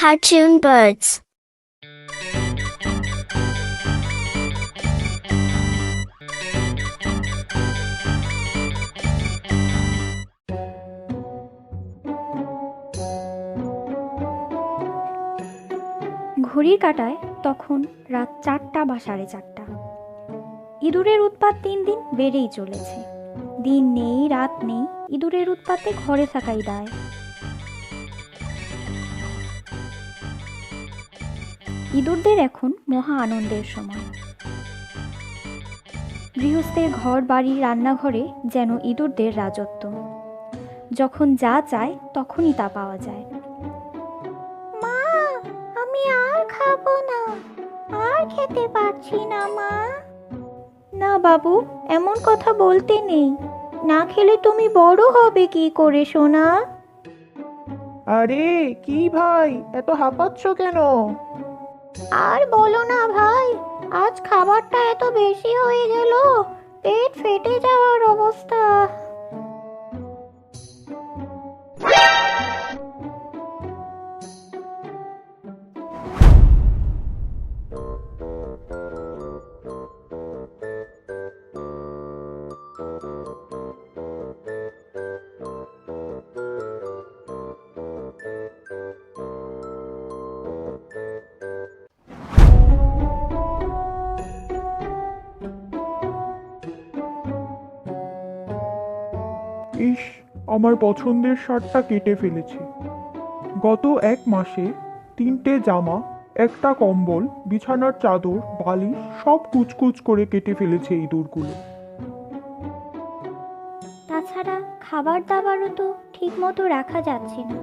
Cartoon Birds. ঘড়ির কাটায় তখন রাত চারটা বা সাড়ে চারটা ইঁদুরের উৎপাত দিন দিন বেড়েই চলেছে। দিন নেই, রাত নেই, ইঁদুরের উৎপাতে ঘরে থাকাই দায়। ইঁদুরদের এখন মহা আনন্দের সময়। গৃহস্থের ঘর, বাড়ি, রান্নাঘরে যেন ইঁদুরদের রাজত্ব। যখন যা চায়, তখনই তা পাওয়া যায়। মা, আমি আর খাব না। আর খেতে পারছি না, মা। বাবু এমন কথা বলতে নেই। না খেলে তুমি বড় হবে কি করে সোনা? আরে কি ভাই? এত হাঁপাচ্ছ কেন? আর বলো না ভাই আজ খাবারটা এত বেশি হয়ে গেল পেট ফেটে যাওয়ার অবস্থা। ইস আমার পছন্দের শার্টটা কেটে ফেলেছে। গত এক মাসে তিনটে জামা একটা কম্বল বিছানার চাদর বালিশ সব কুচকুচ করে কেটে ফেলেছে ইঁদুরগুলো তাছাড়া খাবার দাবারও তো ঠিক মতো রাখা যাচ্ছে না।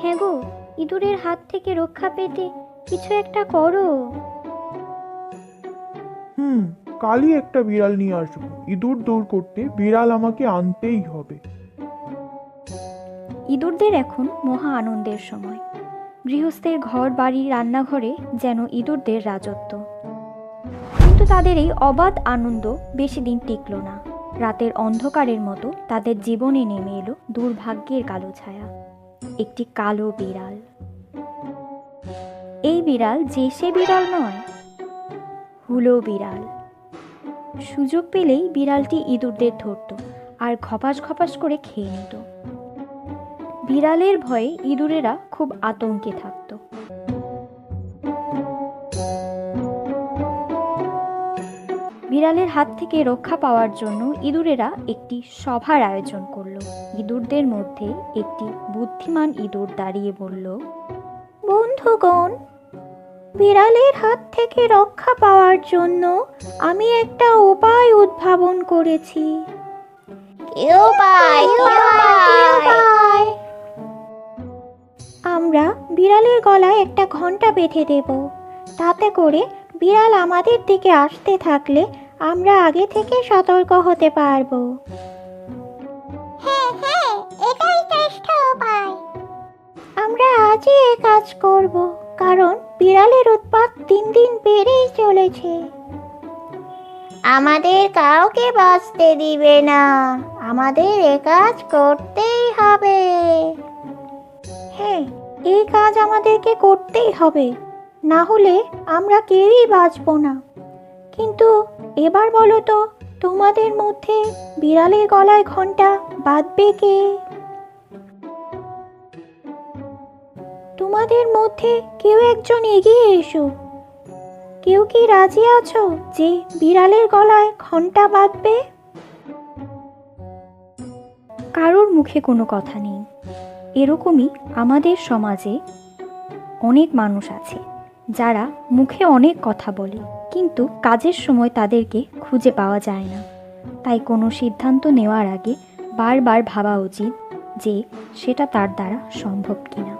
হ্যাঁ গো ইঁদুরের হাত থেকে রক্ষা পেতে কিছু একটা করো। হুম কালই একটা বিড়াল নিয়ে আসব। ইঁদুর দূর করতে বিড়াল আমাকে আনতেই হবে। ইঁদুরদের এখন মহা আনন্দের সময়। গৃহস্থের ঘর, বাড়ি, রান্নাঘরে যেন ইঁদুরদের রাজত্ব। কিন্তু তাদের এই অবাধ আনন্দ বেশি দিন টিকল না। রাতের অন্ধকারের মতো তাদের জীবনে নেমে এলো দুর্ভাগ্যের কালো ছায়া, একটি কালো বিড়াল। এই বিড়াল যে সে বিড়াল নয়, হুলো বিড়াল। সুযোগ পেলেই বিড়ালটি ইঁদুরদের ধরত আর ঘপাস ঘপাস করে খেয়ে নিত। বিড়ালের ভয়ে ইঁদুরেরা খুব আতঙ্কে থাকত। বিড়ালের হাত থেকে রক্ষা পাওয়ার জন্য ইঁদুরেরা একটি সভার আয়োজন করল। ইঁদুরদের মধ্যে একটি বুদ্ধিমান ইঁদুর দাঁড়িয়ে বলল, বন্ধুগণ বিড়ালের হাত থেকে রক্ষা পাওয়ার জন্য আমি একটা উপায় উদ্ভাবন করেছি। আমরা বিড়ালের গলায় একটা ঘণ্টা বেঁধে দেব। তাতে করে বিড়াল আমাদের দিকে আসতে থাকলে আমরা আগে থেকে সতর্ক হতে পারব। হ্যাঁ হ্যাঁ এটাই শ্রেষ্ঠ উপায়। আমরা আজই এ কাজ করব কারণ বিড়ালের উৎপাত দিন দিন বেড়েই চলেছে। আমাদের কাউকে বাঁচতে দিবে না। আমাদের এ কাজ করতেই হবে। হ্যাঁ এই কাজ আমাদেরকে করতেই হবে। না হলে আমরা কেউই বাঁচব না। কিন্তু এবার বলো তো, তোমাদের মধ্যে বিড়ালের গলায় ঘণ্টা বাঁধবে কে? তোমাদের মধ্যে কেউ একজন এগিয়ে এসো। কেউ কি রাজি আছো যে বিড়ালের গলায় ঘণ্টা বাঁধবে? কারোর মুখে কোনো কথা নেই। এরকমই আমাদের সমাজে অনেক মানুষ আছে, যারা মুখে অনেক কথা বলে, কিন্তু কাজের সময় তাদেরকে খুঁজে পাওয়া যায় না। তাই কোনো সিদ্ধান্ত নেওয়ার আগে বারবার ভাবা উচিত যে সেটা তার দ্বারা সম্ভব কিনা।